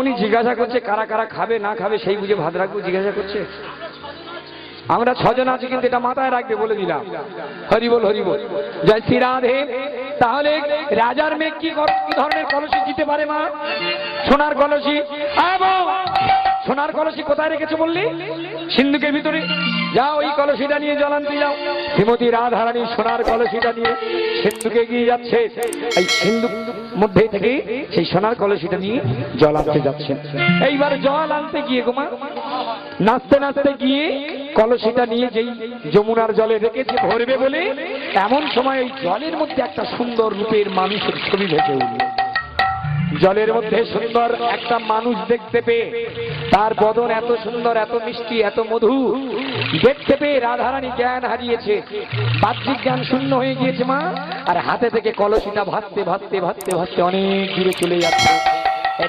উনি জিজ্ঞাসা করছে কারা কারা খাবে, না খাবে, সেই বুঝে ভাত রাখব জিজ্ঞাসা করছে। আমরা ছজন আছি, কিন্তু এটা মাথায় রাখবে বলে দিলাম। হরিবল হরিবল জয় শ্রী রাধে। তাহলে রাজার মেয়ে কি ধরনের কলসি দিতে পারে মা? সোনার কলসি। সোনার কলসি কোথায় রেখেছো বললি? সিন্ধুকের ভিতরে। যাও ওই কলসিটা নিয়ে জলান্তি যাও। শ্রীমতী রাধারানী সোনার কলসিটা নিয়ে সিন্ধুকে গিয়ে যাচ্ছে। এই সিন্ধু মধ্যে থেকে সেই সোনার কলসিটা নিয়ে জল আনতে যাচ্ছে। এইবার জল আনতে গিয়ে গোমা নাচতে নাচতে গিয়ে কলসিটা নিয়ে যেই যমুনার জলে রেখেছে ভরবে বলে এমন সময় ওই জলের মধ্যে একটা সুন্দর রূপের মানুষের ছবি ভেসে উঠল। জলের মধ্যে সুন্দর একটা মানুষ দেখতে পেয়ে তার বদন এত সুন্দর, এত মিষ্টি, এত মধু দেখতে পেয়ে রাধারানী জ্ঞান হারিয়েছে। বাহ্যিক জ্ঞান শূন্য হয়ে গিয়েছে মা। আর হাতে থেকে কলসিটা ভাসতে ভাসতে ভাসতে ভাসতে অনেক দূরে চলে যাচ্ছে।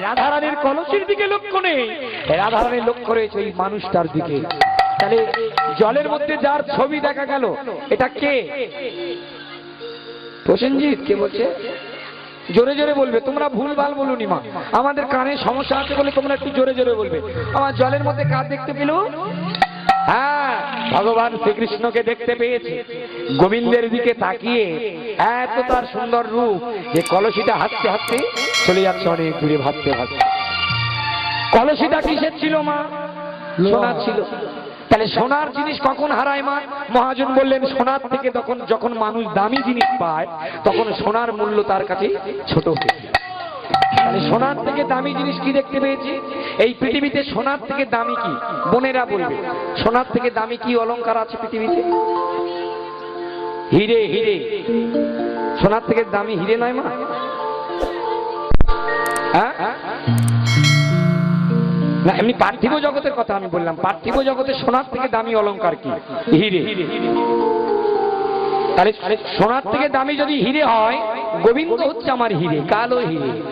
রাধারানীর কলসির দিকে লক্ষ্য নেই। রাধারানীর লক্ষ্য রয়েছে ওই মানুষটার দিকে। তাহলে জলের মধ্যে যার ছবি দেখা গেল, এটা কে? প্রসেনজিৎ, কে বলছে? জোরে জোরে বলবে, তোমরা ভুল ভালো বলুনি মা। আমাদের কানে সমস্যা আছে বলে তোমরা একটু জোরে জোরে বলবে। আমার জলের মধ্যে কার দেখতে পেল? হ্যাঁ ভগবান শ্রীকৃষ্ণকে দেখতে পেয়েছে। গোবিন্দের দিকে তাকিয়ে এত তার সুন্দর রূপ যে কলসিটা হাঁটতে হাঁটতে চলে যাচ্ছে অনেক দূরে, ভাবতে ভাবতে। কলসিটা কিসের ছিল, মা? সোনার ছিল। তাহলে সোনার জিনিস কখন হারায়, মা? মহাজন বললেন, সোনার থেকে তখন যখন মানুষ দামি জিনিস পায়, তখন সোনার মূল্য তার কাছে ছোট হয়ে যায়। সোনার থেকে দামি জিনিস কি দেখতে পেয়েছি? এই পৃথিবীতে সোনার থেকে দামি কি? বোনেরা বলবে, সোনার থেকে দামি কি অলংকার আছে পৃথিবীতে? হিরে হিরে। সোনার থেকে দামি হিরে নয় মা। হ্যাঁ? না, এমনি পার্থিব জগতের কথা আমি বললাম। পার্থিব জগতে সোনার থেকে দামি অলংকার কি? হিরে হিরে। তাহলে সোনার থেকে দামি যদি হিরে হয়, গোবিন্দ হচ্ছে আমার হিরে, কালো হিরে।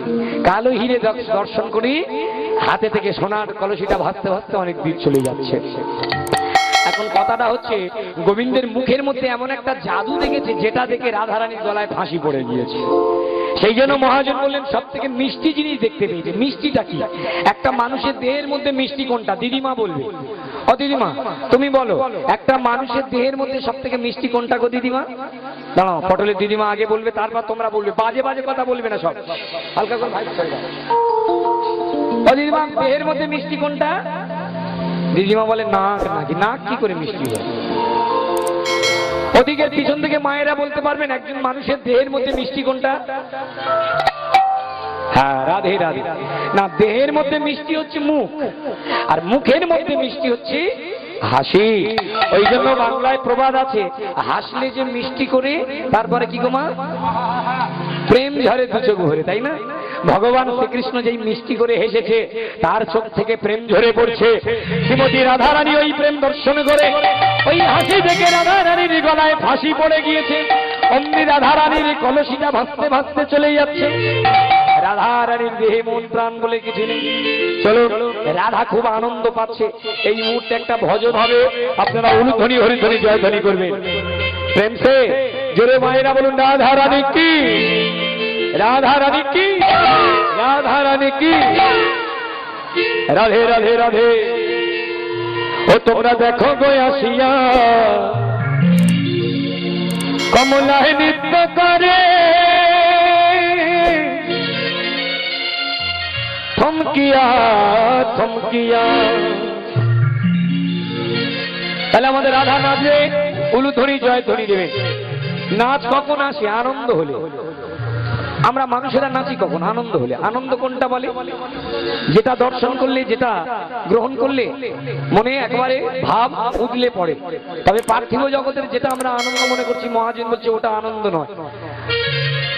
কালো হিরে দর্শ- দর্শন করি, হাতে থেকে সোনার কলসিটা ভাসতে ভাসতে অনেক দিন চলে যাচ্ছে। এখন কথাটা হচ্ছে, গোবিন্দের মুখের মধ্যে এমন একটা জাদু দেখেছে, যেটা দেখে রাধারানীর গলায় ফাঁসি পড়ে গিয়েছে। সেই জন্য মহাজন বললেন সব থেকে মিষ্টি জিনিস দেখতে পেয়েছে। মিষ্টিটা কি? একটা মানুষের দেহের মধ্যে মিষ্টি কোনটা? দিদিমা বলবে। ও দিদিমা, তুমি বলো, একটা মানুষের দেহের মধ্যে সব থেকে মিষ্টি কোনটা গো দিদিমা? দাঁড়াও, পটলের দিদিমা আগে বলবে, তারপর তোমরা বলবে। বাজে বাজে কথা বলবে না সব। হালকা করে ভাই দিদিমা, দেহের মধ্যে মিষ্টি কোনটা? দিদিমা বলে নাক নাকি নাক কি করে মিষ্টি হয় ওদিকের পিছন থেকে মায়েরা বলতে পারবেন, একজন মানুষের দেহের মধ্যে মিষ্টি কোনটা? হ্যাঁ রাধে রাধে। না, দেহের মধ্যে মিষ্টি হচ্ছে মুখ, আর মুখের মধ্যে মিষ্টি হচ্ছে হাসি। ওই জন্য বাংলায় প্রবাদ আছে, হাসলে যে মিষ্টি করে, তারপরে কি গোমা প্রেম ঝরে দু চোখ তাই না? ভগবান শ্রীকৃষ্ণ যেই মিষ্টি করে হেসেছে, তার চোখ থেকে প্রেম ঝরে পড়ছে। শ্রীমতী রাধারানী ওই প্রেম দর্শন করে, ওই হাসি দেখে রাধারানীর গলায় ফাঁসি পড়ে গিয়েছে। অমনি রাধারানীর কলসিটা ভাসতে ভাসতে চলে যাচ্ছে। রাধারানীর দেহে মন প্রাণ বলে কিছু নেই। চলো, রাধা খুব আনন্দ পাচ্ছে। এই মুহূর্তে একটা ভজন হবে আপনারা অনুধ্বনি, হরিধ্বনি, জয়ধ্বনি করবেন। প্রেম সে, জোরে মায়েরা বলুন রাধা রানী কি? রাধা রানী কি? রাধা রানী কি? রাধে রাধে রাধে। ও, তোমরা দেখো গো আসিয়া। কমলায় নৃত্য করে। থমকিয়া থমকিয়া। তাহলে আমাদের রাধা নাচে, উলুধ্বনি জয় ধ্বনি দেবে। নাচ কখন আসে? আনন্দ হলে। আমরা মানুষেরা নাচি কখন? আনন্দ হলে। আনন্দ কোনটা বলে? যেটা দর্শন করলে, যেটা গ্রহণ করলে, মনে একবারে ভাব উদলে পড়ে। তবে পার্থিব জগতের যেটা আমরা আনন্দ মনে করছি, মহাজন বলছে, ওটা আনন্দ নয়।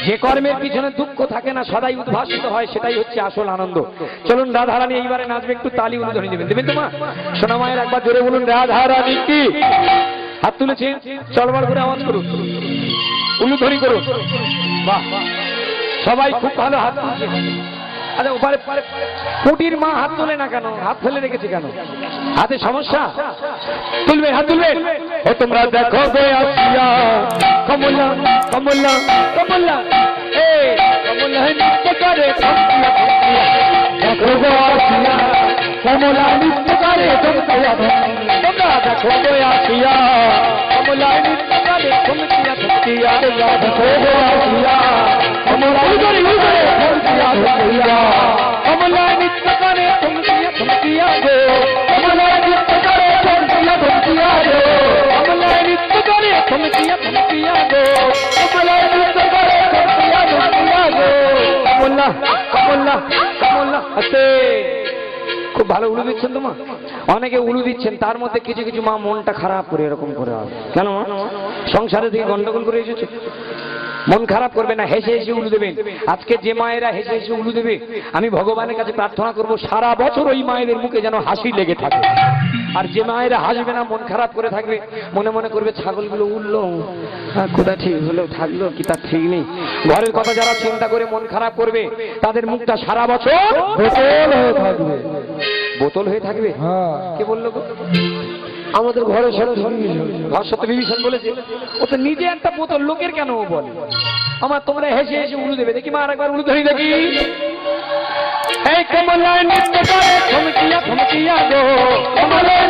যে কর্মের পিছনে দুঃখ থাকে না, সদাই উদ্ভাসিত হয়, সেটাই হচ্ছে আসল আনন্দ। চলুন, রাধারানী, এইবারে নাচবে, একটু তালি উলুধ্বনি দেবেন। দেবেন তো মা? সোনা মায়ের একবার জোরে বলুন, রাধারানী কি? হাত তুলেছে চলবার করে আওয়াজ করুন। উলুধ্বনি করুন। বাহ। সবাই খুব ভালো হাত তুলছে। আরে, ওপারে কুটির মা হাত তোলে না কেন? হাত ফেলে রেখেছে কেন? হাতে সমস্যা? তুলবে, হাত তুলবে? ও তোমরা দেখো গে আসিয়া, কমলা কমলা কমলা। এ, কমলা নৃত্য করে তোমরা দেখো আসিয়া নৃত্য করে আসিয়া খুব ভালো উলু দিচ্ছেন তো মা? অনেকে উলু দিচ্ছেন, তার মধ্যে কিছু কিছু মা মনটা খারাপ করে এরকম করে আসে। কেন সংসারে থেকে গন্ডগোল করে এসেছে। মন খারাপ করবে না হেসে হেসে উলু দেবেন। আজকে যে মায়েরা হেসে হেসে উলু দেবে আমি ভগবানের কাছে প্রার্থনা করব সারা বছর ওই মায়েদের মুখে যেন হাসি লেগে থাকে। আর যে মায়েরা হাসবে না মন খারাপ করে থাকবে মনে মনে করবে ছাগলগুলো উঠল কোথা ঠিক হলো থাকল কি তার ঠিক নেই? ঘরের কথা যারা চিন্তা করে মন খারাপ করবে তাদের মুখটা সারা বছর বোতল হয়ে থাকবে। বোতল হয়ে থাকবে? হ্যাঁ। কে বলল? আমাদের ঘরে ছেড়ে ঘর সত্য বিভীষণ বলেছে। ও তো নিজে একটা বোতল, লোকের কেন ও বলে? আমার তোমরা হেসে হেসে উলু দেবে। দেখি মা আরেকবার উলু ধরি দেখি। কমলায় নৃত্য করে কমলায়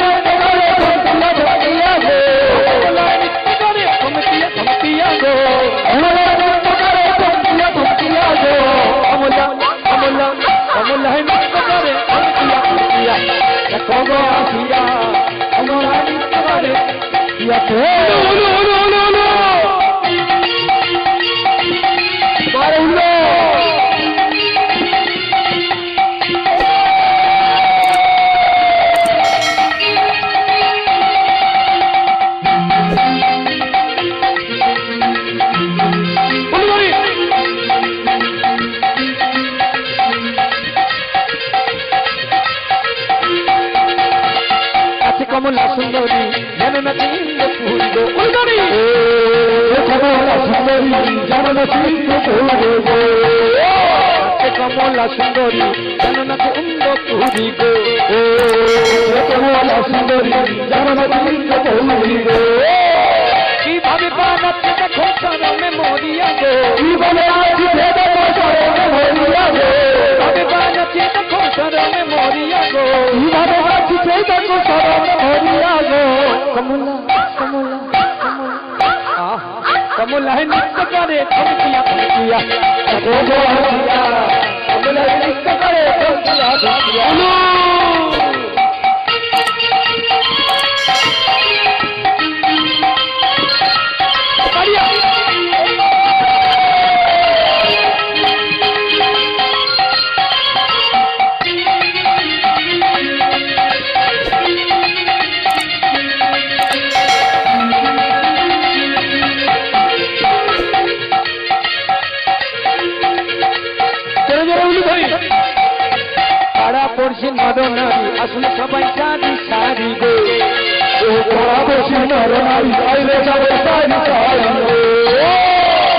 নৃত্য করে আসিয়া কমলায় নৃত্য করে ইয়াতে উলু সুন্দরী যেমন সিন্ধু পূর্ব কীভাবে বানাচ্ছে দেখো চরমে মরিয়া গো জীবনে আছি ভেদ চরণে ভরিয়া গো কীভাবে বানাচ্ছে দেখো চরমে মরিয়া গো জীবনে আছি ভেদ চরণে ভরিয়া গো কমলা কমলা কমলা আহ কমলা নৃত্য করে থমকিয়া থমকিয়া গো গো আসিয়া কমলা নৃত্য করে থমকিয়া থমকিয়া উলু বাড়িয়া পাড়া পড়ছে নরনারী আসলে সবাই সারি সারি গো। তোরা বসি নর নারী আইলে যাবে সারি সারি গো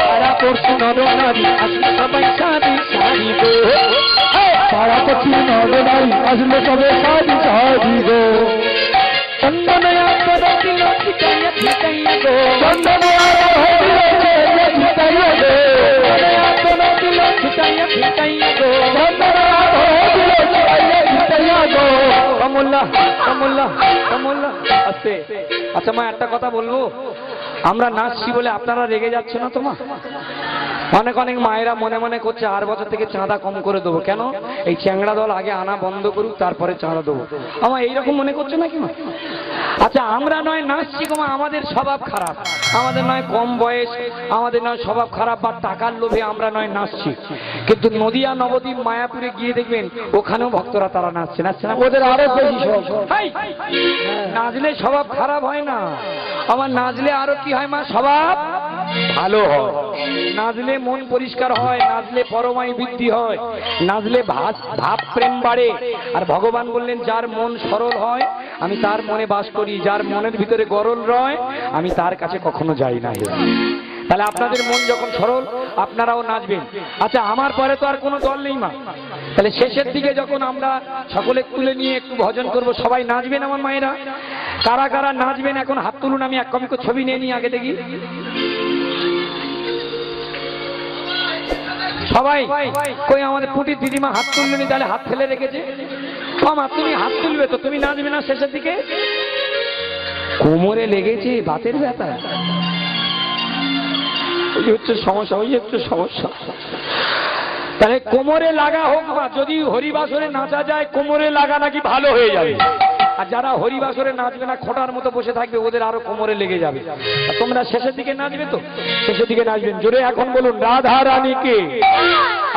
পাড়া পড়ছে নরনারী আসলে সবাই সারি সারি গো। পাড়া পক্ষী নর নারী আসলে সবে সারি সারি গো চন্দনয়া করে গো। চন্দনে আস্তে আচ্ছা মা, একটা কথা বলব? আমরা নাচছি বলে আপনারা রেগে যাচ্ছে না তো মা অনেক অনেক মায়েরা মনে মনে করছে, আর বছর থেকে চাঁদা কম করে দেবো। কেন? এই চ্যাংড়া দল আগে আনা বন্ধ করুক, তারপরে চাঁদা দেবো। আমার এইরকম মনে করছে নাকি মা? আচ্ছা আমরা নয় নাচছি কমা আমাদের স্বভাব খারাপ। আমাদের নয় কম বয়স, আমাদের নয় স্বভাব খারাপ বা টাকার লোভে আমরা নয় নাচছি। কিন্তু নদিয়া, নবদ্বীপ, মায়াপুরে গিয়ে দেখবেন, ওখানেও ভক্তরা তারা নাচছে। নাচছে না? ওদের আরও নাচলে স্বভাব খারাপ হয় না। আমার নাচলে আরও কি হয় মা? স্বভাব ভালো হয়। নাচলে মন পরিষ্কার হয় নাচলে পরমাই বৃদ্ধি হয়। নাচলে ভাব ভাব প্রেম বাড়ে। আর ভগবান বললেন, যার মন সরল হয়, আমি তার মনে বাস করি। যার মনের ভিতরে গরল রয়, আমি তার কাছে কখনো যাই না তাহলে আপনাদের মন যখন সরল, আপনারাও নাচবেন। আচ্ছা আমার পরে তো আর কোনো দল নেই, মা। তাহলে শেষের দিকে যখন আমরা সকলে তুলে নিয়ে একটু ভজন করব, সবাই নাচবেন আমার মায়েরা? কারা কারা নাচবেন? এখন হাত তুলুন, আমি এক কপি করে ছবি নিয়ে নিই আগে দেখি। সবাই, কই আমাদের পুটির দিদিমা হাত তুললেনি, তাহলে হাত ফেলে রেখেছে? মামা, তুমি হাত তুলবে তো, তুমি নাচবে না শেষের দিকে? কোমরে লেগেছে বাতের ব্যথা। ওই হচ্ছে সমস্যা ওই হচ্ছে সমস্যা। তাহলে কোমরে লাগা হোক বা, যদি হরিবাসরে নাচা যায়, কোমরে লাগা নাকি ভালো হয়ে যাবে। আর যারা হরিবাসরে নাচবে না খোটার মতো বসে থাকবে ওদের আরও কোমরে লেগে যাবে। আর তোমরা শেষের দিকে নাচবে তো? শেষের দিকে নাচবেন। জোরে এখন বলুন রাধা রানীকে।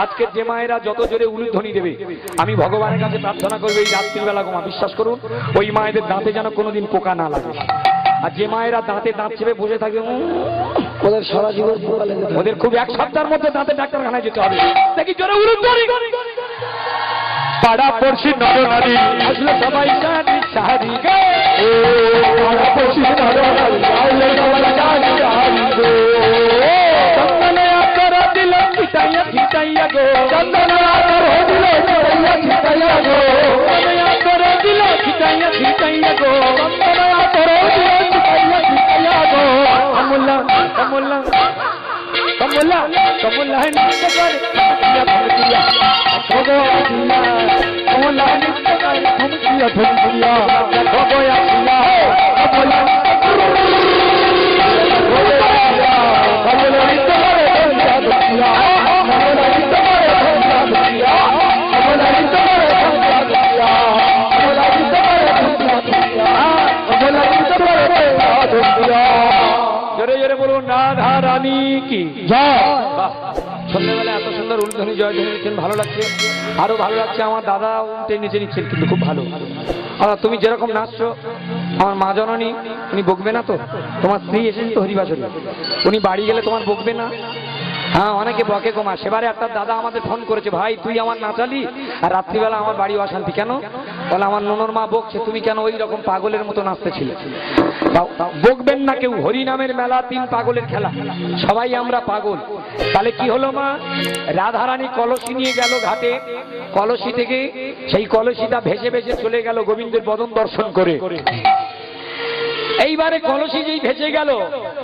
আজকে যে মায়েরা যত জোরে উলুধ্বনি দেবে আমি ভগবানের কাছে প্রার্থনা করব এই রাত্রিবেলা গোমা বিশ্বাস করুন ওই মায়েদের দাঁতে যেন কোনোদিন পোকা না লাগে। আর যে মায়েরা দাঁতে দাঁত চেপে বসে থাকবে ওদের সারা জীবন। ওদের খুব এক সপ্তাহের মধ্যে দাঁতে ডাক্তারখানায় যেতে হবে। দেখি জোরে উলুধ্বনি। পাড়া পড়শি নরনারী আসলে সবাই সারি সারি গে ও পাড়া পড়শি নরনারী আইলে সবাই জানি জানি গো চন্দনে আকার দিল ছিটাইয়া ছিটাইয়া গো চন্দন আতর হইল ছিটাইয়া ছিটাইয়া গো চন্দনে আকার দিল ছিটাইয়া ছিটাইয়া গো চন্দন আতর হইল ছিটাইয়া ছিটাইয়া গো কমলা কমলা কমলা কমলা হে ভগো আসিয়া কমলা নিত্য আসিয়া কমলা জোরে জোরে বলুন রাধা রানী কি? জয়। সন্ধ্যাবেলা এত সুন্দর উলধ্বনি জয়ধ্বনি নিচ্ছেন ভালো লাগছে। আরও ভালো লাগছে, আমার দাদা উল্টে নিচে নিচ্ছেন, কিন্তু খুব ভালো। আর তুমি যেরকম নাচছো, আমার মা জননী, উনি বকবে না তো? তোমার স্ত্রী এসেছে তো হরিবাসরী। উনি বাড়ি গেলে তোমার বকবে না? হ্যাঁ অনেকে বকে কমা সেবারে একটা দাদা আমাদের ফোন করেছে, ভাই, তুই আমার নাচালি আর রাত্রিবেলা আমার বাড়ি অশান্তি কেন? বলে, আমার ননর মা বকছে, তুমি কেন ওই রকম পাগলের মতো নাচতেছিলে? বকবেন না কেউ। হরি নামের মেলা, তিন পাগলের খেলা। সবাই আমরা পাগল। তাহলে কি হলো মা? রাধারানী কলসি নিয়ে গেল ঘাটে। কলসি থেকে সেই কলসিটা ভেসে ভেসে চলে গেল গোবিন্দের বদন দর্শন করে। এইবারে কলসি যেই ভেসে গেল,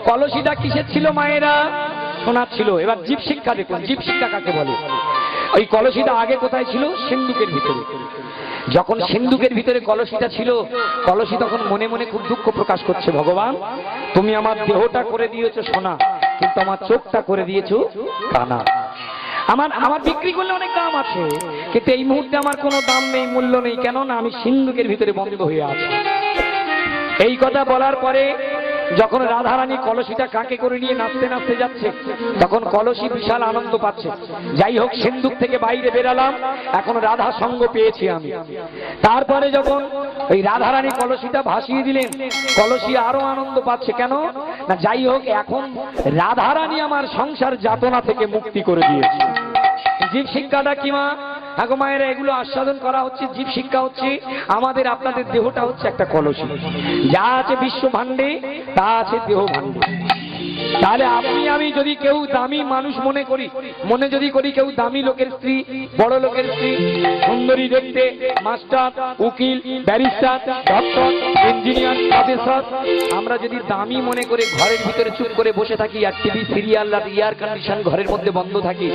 কলসিটা কিসের ছিল মায়েরা? সোনার ছিল। এবার জীব শিক্ষা দেখুন জীব শিক্ষা কাকে বলে? ওই কলসিটা আগে কোথায় ছিল? সিন্ধুকের ভিতরে। যখন সিন্ধুকের ভিতরে কলসিটা ছিল, কলসি তখন মনে মনে খুব দুঃখ প্রকাশ করছে, ভগবান, তুমি আমার দেহটা করে দিয়েছ সোনা, কিন্তু আমার চোখটা করে দিয়েছ কানা। আমার আমার বিক্রি করলে অনেক দাম আছে, কিন্তু এই মুহূর্তে আমার কোনো দাম নেই, মূল্য নেই। কেন না আমি সিন্ধুকের ভিতরে বন্ধ হয়ে আছি। এই কথা বলার পরে যখন রাধারানী কলসিটা কাকে করে নিয়ে নাচতে নাচতে যাচ্ছে, তখন কলসি বিশাল আনন্দ পাচ্ছে। যাই হোক, সিন্ধুক থেকে বাইরে বেরালাম, এখন রাধা সঙ্গ পেয়েছি আমি। তারপরে যখন ওই রাধারানী কলসিটা ভাসিয়ে দিলেন, কলসি আরও আনন্দ পাচ্ছে কেন? না, যাই হোক, এখন রাধারানী আমার সংসার যাতনা থেকে মুক্তি করে দিয়েছে। জীব শিক্ষাটা কি মা? ঠাকুর মায়েরা, এগুলো আস্বাদন করা হচ্ছে, জীব শিক্ষা হচ্ছে। আমাদের আপনাদের দেহটা হচ্ছে একটা কলসি। যা আছে বিশ্ব ভাণ্ডে, তা আছে দেহ ভাণ্ডে। তাহলে আপনি, আমি যদি কেউ দামি মানুষ মনে করি, মনে যদি করি কেউ দামি লোকের স্ত্রী, বড় লোকের স্ত্রী, সুন্দরী দেখতে, মাস্টার, উকিল, ব্যারিস্টার, ডক্টর, ইঞ্জিনিয়ার, প্রফেসর, আমরা যদি দামি মনে করে ঘরের ভিতরে চুপ করে বসে থাকি আর টিভি, সিরিয়াল আর এয়ার কন্ডিশন ঘরের মধ্যে বন্ধ থাকি,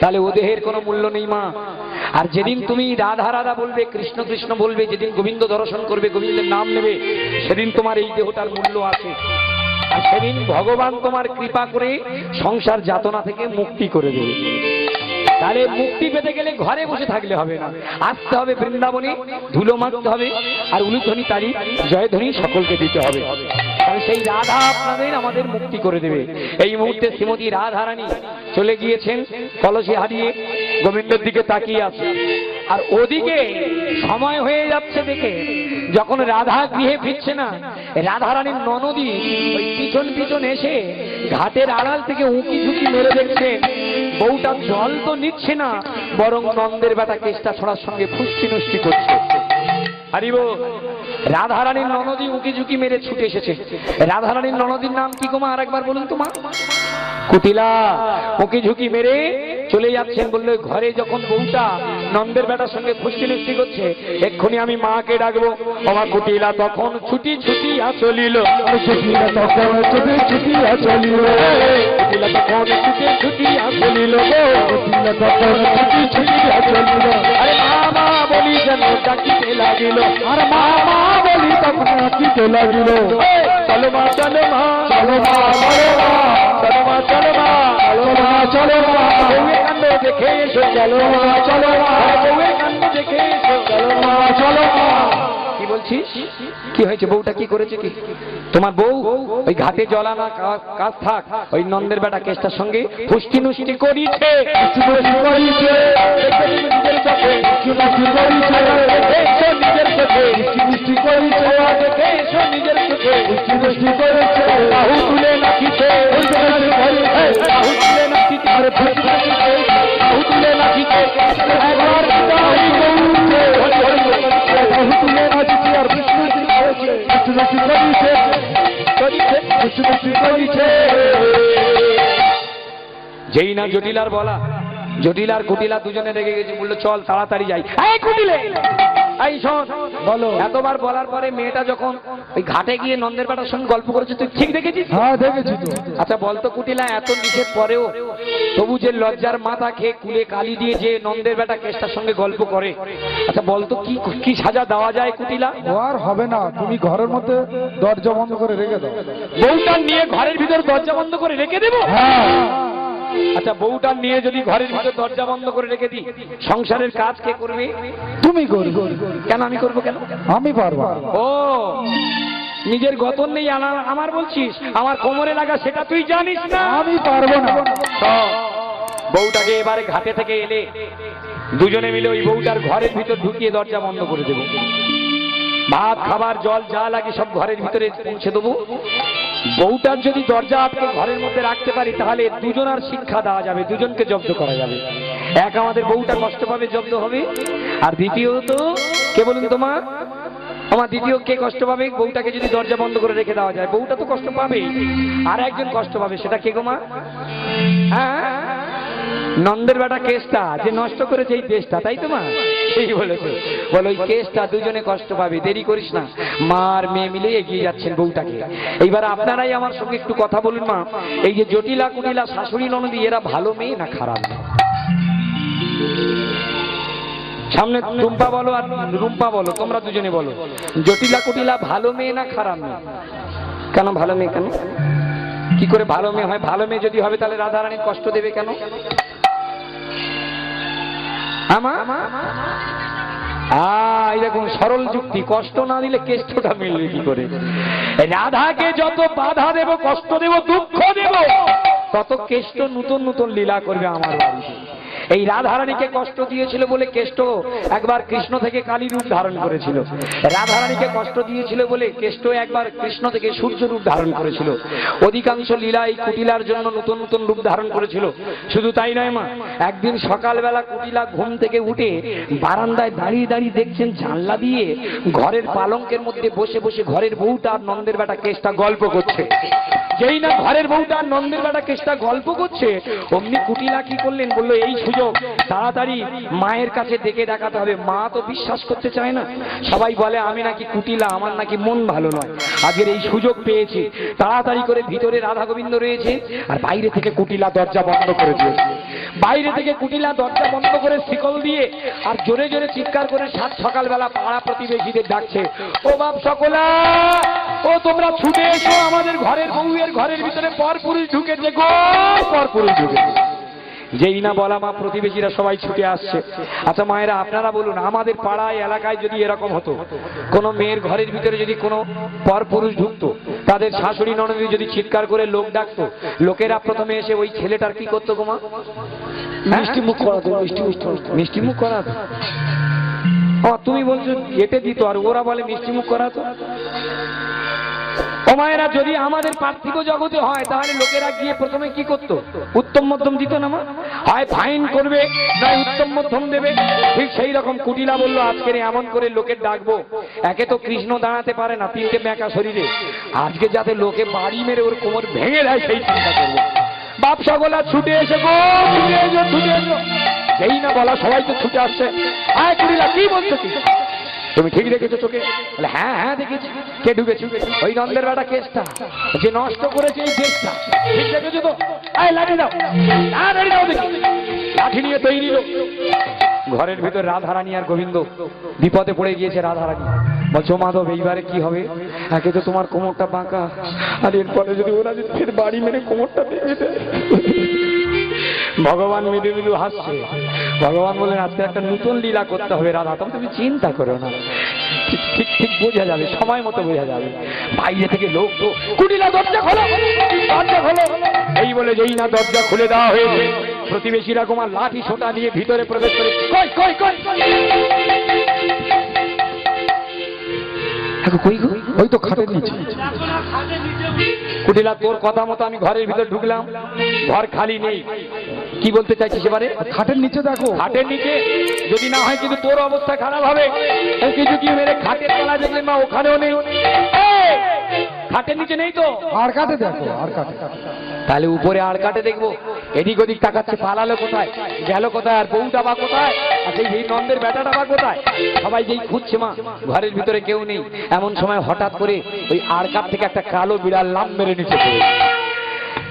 তাহলে ও দেহের কোনো মূল্য নেই, মা। আর যেদিন তুমি রাধা রাধা বলবে, কৃষ্ণ কৃষ্ণ বলবে, যেদিন গোবিন্দ দর্শন করবে, গোবিন্দের নাম নেবে, সেদিন তোমার এই দেহটার মূল্য আছে সেদিন ভগবান তোমার কৃপা করে সংসার যাতনা থেকে মুক্তি করে দেবে। তাহলে মুক্তি পেতে গেলে ঘরে বসে থাকলে হবে না। আসতে হবে বৃন্দাবনে, ধুলো মারতে হবে, আর উলুধ্বনি তারি জয়ধ্বনি সকলকে দিতে হবে। সেই রাধা আপনাদের আমাদের মুক্তি করে দেবে। এই মুহূর্তে শ্রীমতী রাধারানী চলে গিয়েছেন, কলসি হারিয়ে গোবিন্দর দিকে তাকিয়ে আছে। আর ওদিকে সময় হয়ে যাচ্ছে দেখে যখন রাধা গৃহে ফিরছে না, রাধারানীর ননদী ওই পিছন পিছন এসে ঘাটের আড়াল থেকে উঁকি ঝুঁকি মেরে দেখছে। বউটা জল তো নিচ্ছে না, বরং নন্দের বেটা কেষ্টা ছড়ার সঙ্গে ফুষ্টি নষ্টি করছে। হারিব, রাধারানীর ননদী উঁকি ঝুঁকি মেরে ছুটে এসেছে। রাধারানীর ননদীর নাম কি গোমা আরেকবার বলুন তোমার কুটিলা, উঁকি ঝুঁকি মেরে চলে যাচ্ছেন বলল ঘরে যখন বউটা নন্দের বেটার সঙ্গে খুশি নুষ্টি করছে এক্ষুনি আমি মাকে ডাকবো। আমার কুটিলা তখন ছুটি ছুটি চলিল তখন ছুটি চলিল কুটিলা তখন ছুটি ছুটি চলিল তখন ছুটি চলিল আরে মা মা বলি যেন ডাকিতে লাগিল। আর মা বলি তখন লাগিল। মা চলো চলো মা চলো মা চলো মা চলো চলো চলো দেখে এসো বউয়ের দেখে এসো কি বলছিস? কি হয়েছে বউটা, কি করেছে কি? তোমার বউ ওই ঘাটে জলানা কাজ থাক ওই নন্দের বেটা কেসটার সঙ্গে পুষ্টি নুষ্টি করিছে। যেই না জটিলার বলা জটিলার কুটিলা দুজনে রেগে গেছে বলল চল তাড়াতাড়ি যাই। এই কুটিলে! এই শোন বলো। এতবার বলার পরে মেয়েটা যখন ওই ঘাটে গিয়ে নন্দের বেটার সঙ্গে গল্প করেছে তুই ঠিক দেখেছিস? হ্যাঁ দেখেছি তো। আচ্ছা বলতো কুটিলা এত নিষেধ পরেও তবু যে লজ্জার মাথা খেয়ে কুলে কালি দিয়ে যে নন্দের বেটা কেষ্টার সঙ্গে গল্প করে। আচ্ছা বলতো কি কি সাজা দেওয়া যায় কুটিলা? আর হবে না তুমি ঘরের মধ্যে দরজা বন্ধ করে রেখে দাও। বউটা নিয়ে ঘরের ভিতর দরজা বন্ধ করে রেখে দেবো? হ্যাঁ। আচ্ছা বউটা নিয়ে যদি ঘরের ভিতর দরজা বন্ধ করে রেখে দিই সংসারের কাজ কে করবে? তুমি করবে। কেন আমি করব কেন? আমি পারব ও নিজের গতন নেই আমার বলছিস? আমার কোমরে লাগা সেটা তুই জানিস না? আমি পারব না। বউটাকে এবারে ঘাটে থেকে এলে দুজনে মিলে ওই বউটার ঘরের ভিতর ঢুকিয়ে দরজা বন্ধ করে দেবো। ভাত, খাবার, জল, যা লাগে সব ঘরের ভিতরে পৌঁছে দেবো। বউটার যদি দরজা আটকে ঘরের মধ্যে রাখতে পারি, তাহলে দুজনার শিক্ষা দেওয়া যাবে, দুজনকে জব্দ করা যাবে। এক আমাদের বউটা কষ্ট পাবে, জব্দ হবে। আর দ্বিতীয়ত, কে বলুন তোমার আমার দ্বিতীয় কে কষ্ট পাবে? বউটাকে যদি দরজা বন্ধ করে রেখে দেওয়া যায়, বউটা তো কষ্ট পাবে আর একজন কষ্ট পাবে, সেটা কে গো মা? হ্যাঁ? নন্দের বেটা কেসটা যে নষ্ট করেছে এই দেশটা, তাই তো মা? এই বলেছে। বলো, ওই কেসটা দুজনে কষ্ট পাবে, দেরি করিস না। মা আর মেয়ে মিলে এগিয়ে যাচ্ছেন বউটাকে। এইবার আপনারাই আমার সঙ্গে একটু কথা বলুন মা। এই যে জটিলা কুটিলা শাশুড়ি ননদি, এরা ভালো মেয়ে না খারাপ সামনে টুম্পা বলো আর রুম্পা বলো, তোমরা দুজনে বলো। জটিলা কুটিলা ভালো মেয়ে না খারাপ মেয়ে? কেন ভালো মেয়ে কেন? কি করে ভালো মেয়ে হয়? ভালো মেয়ে যদি হবে, তাহলে রাধারানী কষ্ট দেবে কেন? আমা দেখুন, সরল যুক্তি। কষ্ট না দিলে কেষ্টটা মিলবে কি করে? রাধাকে যত বাধা দেব, কষ্ট দেব, দুঃখ দেব, তত কেষ্ট নতুন নতুন লীলা করবে আমার বাড়িতে। এই রাধারানীকে কষ্ট দিয়েছিল বলে কেষ্ট একবার কৃষ্ণ থেকে কালী রূপ ধারণ করেছিল। রাধারানীকে কষ্ট দিয়েছিল বলে কেষ্ট একবার কৃষ্ণ থেকে সূর্য রূপ ধারণ করেছিল। অধিকাংশ লীলা এই কুটিলার জন্য নতুন নতুন রূপ ধারণ করেছিল। শুধু তাই নয় মা, একদিন সকালবেলা কুটিলা ঘুম থেকে উঠে বারান্দায় দাঁড়িয়ে দাঁড়িয়ে দেখছেন জানলা দিয়ে ঘরের পালঙ্কের মধ্যে বসে বসে ঘরের বউটা আর নন্দের বেটা কেষ্টা গল্প করছে। যেই না ঘরের বউটা নন্দের বেটা কেসটা গল্প করছে, অমনি কুটিলা কি করলেন? বলল, এই সুযোগ, তাড়াতাড়ি মায়ের কাছে দেখে দেখাতে হবে। মা তো বিশ্বাস করতে চায় না। সবাই বলে, আমি নাকি কুটিলা, আমার নাকি মন ভালো নয়। আজকের এই সুযোগ পেয়েছি। তাড়াতাড়ি করে ভিতরে রাধা গোবিন্দ রয়েছে আর বাইরে থেকে কুটিলা দরজা বন্ধ করে দিয়েছে। বাইরে থেকে কুটিলা দরজা বন্ধ করে শিকল দিয়ে আর জোরে জোরে চিৎকার করে সাত সকালবেলা পাড়া প্রতিবেশীদের ডাকছে। ও বাপ সকলা, ও তোমরা ছুটে এসো আমাদের ঘরের বউয়ের ঘরের ভিতরে পর পুরুষ ঢুকেছে গো পর পুরুষ ঢুকেছে। যেই না বলা মা প্রতিবেশীরা সবাই ছুটে আসছে। আচ্ছা মায়েরা, আপনারা বলুন, আমাদের পাড়ায়, এলাকায় যদি এরকম হতো, কোনো মেয়ের ঘরের ভিতরে যদি কোনো পরপুরুষ ঢুকতো, তাদের শাশুড়ি, ননদী যদি চিৎকার করে লোক ডাকতো, লোকেরা প্রথমে এসে ওই ছেলেটার কি করতো গোমা মিষ্টি মুখ করাতো, মিষ্টি মুখ মিষ্টি করাতো। তুমি বলছো এতে দিত, আর ওরা বলে মিষ্টি মুখ করাতো? ও মায়েরা যদি আমাদের পার্থিব জগতে হয়, তাহলে লোকেরা গিয়ে প্রথমে কি করতো? উত্তম মধ্যম দিত না হয় ফাইন করবে, নয় উত্তম মধ্যম দেবে। ঠিক সেই রকম কুটিলা বলল আজকের এমন করে লোকের ডাকবো। একে তো কৃষ্ণ দাঁড়াতে পারে না, তিনটে মেকা শরীরে। আজকে যাতে লোকে বাড়ি মেরে ওর কোমর ভেঙে দেয়, সেই চিন্তা করব। বাপ সকলা ছুটে এসে গো, ছুটে এসো ছুটে এসো। যেই না বলা, সবাই তো ছুটে আসছে। আয় কুড়িলা কি বলছো কি? তুমি ঠিক দেখেছ চোখে? হ্যাঁ হ্যাঁ দেখেছি। কে ঢুকেছি? ওই নন্দের বেটা কেসটা। যে নষ্ট করেছে এই দেশটা ঠিক দেখেছ তো? আয় লাঠি দাও। লাঠি দাও দেখি। লাঠি নিয়ে তৈরি লোক। ঘরের ভিতর রাধারানী আর গোবিন্দ। বিপদে পড়ে গিয়েছে রাধারানী। বলছো মাধব, এইবারে কি হবে? একে তো তোমার কোমরটা বাঁকা। আর এরপরে যদি ওরা যদি ফের বাড়ি মেরে কোমরটা ভেঙে দেয়? ভগবান মৃদু মৃদু হাসছে। ভগবান বলেন আজকে একটা নতুন লীলা করতে হবে রাধা তখন তুমি চিন্তা করো না। ঠিক ঠিক বোঝা যাবে, সময় মতো বোঝা যাবে। বাইরে থেকে লোক তো, কুটিলা, দরজা খোলো দরজা খোলো। এই বলে যেই না দরজা খুলে দেওয়া হয়েছে, প্রতিবেশীরা কুমার লাঠি, সোটা নিয়ে ভিতরে প্রবেশ করে, কই কই কই ওই তো খাটের নিচে। কুটিলা, তোর কথা মতো আমি ঘরের ভিতর ঢুকলাম, ঘর খালি নেই। কি বলতে চাইছিস এবারে? খাটের নিচে দেখো। খাটের নিচে? যদি না হয় কিন্তু তোর অবস্থা খারাপ হবে। কিছু কি মেরে খাটের তলা দেখলেন মা ওখানেও নেই। খাটের নিচে নেই তো? আর কাটে দেখো আর কাটে। তাহলে উপরে আর কাটে দেখব। এদিক ওদিক তাকাচ্ছে পালালো কোথায়? গেল কোথায়? আর বউটা বা কোথায়? আর সেই এই নন্দের বেটাটা বা কোথায়? সবাই যেই খুঁজছে মা ঘরের ভিতরে কেউ নেই। এমন সময় হঠাৎ করে ওই আর কাঠ থেকে একটা কালো বিড়াল লাম মেরে নিচে পড়ে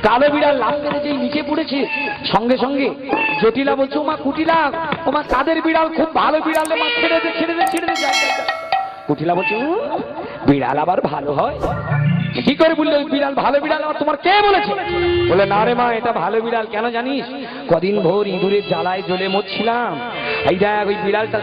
কালো বিড়াল লাল মেরে যেই নিচে পড়েছে। সঙ্গে সঙ্গে জটিলা বলছে মা কুটিলা ওমা কাদের বিড়াল? খুব ভালো বিড়াল মা ছেড়ে দে ছেড়ে দে ছেড়ে দে। কুটিলা বলছে "উম, বিড়াল আবার ভালো হয়? কি করে বললে ওই বিড়াল ভালো বিড়াল আবার তোমার কে বলেছে? বলে না রে মা এটা ভালো বিড়াল কেন জানিস? কদিন ভোর ইঁদুরের জ্বালায় জ্বলে মরছিলাম। এই দেখ ওই বিড়ালটা